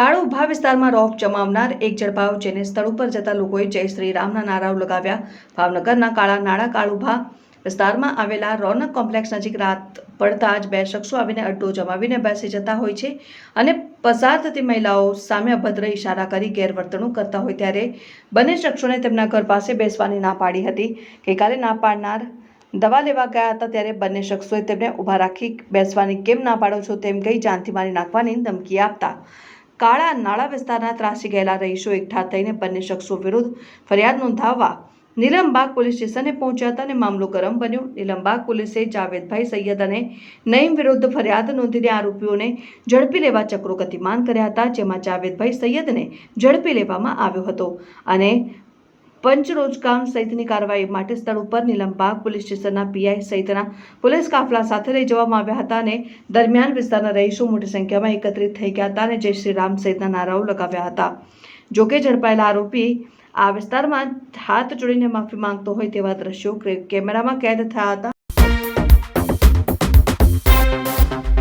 કાળો ઊભા વિસ્તારમાં રોફ જમાવનાર એક ઝડપાયો જેને સ્થળ ઉપર જતા લોકોએ જય શ્રી રામના નારાઓ લગાવ્યા. ભાવનગરના કાળા નાળા કાળુભા વિસ્તારમાં આવેલા રોનક કોમ્પ્લેક્સ નજીક રાત પડતા જ બે શખ્સો આવીને અડ્ડો જમાવીને બેસી જતા હોય છે અને પસાર થતી મહિલાઓ સામે અભદ્ર ઇશારા કરી ગેરવર્તણૂક કરતા હોય ત્યારે બંને શખ્સોને તેમના ઘર પાસે બેસવાની ના પાડી હતી. ગઈકાલે ના પાડનાર દવા લેવા ગયા હતા ત્યારે બંને શખ્સોએ તેમને ઊભા રાખી બેસવાની કેમ ના પાડો છો તેમ કહી જાનથી મારી નાખવાની ધમકી આપતા કાળા નાળા વિસ્તારના ત્રાસી ગયેલા રહીશો એકઠા થઈને બંને શખ્સો વિરુદ્ધ ફરિયાદ નોંધાવવા નીલમબાગ પોલીસ સ્ટેશને પહોંચ્યા હતા અને મામલો ગરમ બન્યો. નીલમબાગ પોલીસે જાવેદભાઈ સૈયદ અને નઈમ વિરુદ્ધ ફરિયાદ નોંધીને આરોપીઓને ઝડપી લેવા ચક્રો ગતિમાન કર્યા હતા, જેમાં જાવેદભાઈ સૈયદને ઝડપી લેવામાં આવ્યો હતો અને પંચરોજકામ સહિતની કાર્યવાહી માટે સ્થળ ઉપર નીલમબાગ પોલીસ સ્ટેશનના પીઆઈ સહિતના પોલીસ કાફલા સાથે લઈ જવામાં આવ્યા હતા અને દરમિયાન વિસ્તારના રહીશો મોટી સંખ્યામાં એકત્રિત થઈ ગયા હતા અને જય શ્રી રામ સહિતના નારાઓ લગાવ્યા હતા. જોકે ઝડપાયેલા આરોપી આ વિસ્તારમાં હાથ જોડીને માફી માંગતો હોય તેવા દ્રશ્યો કેમેરામાં કેદ થયા હતા.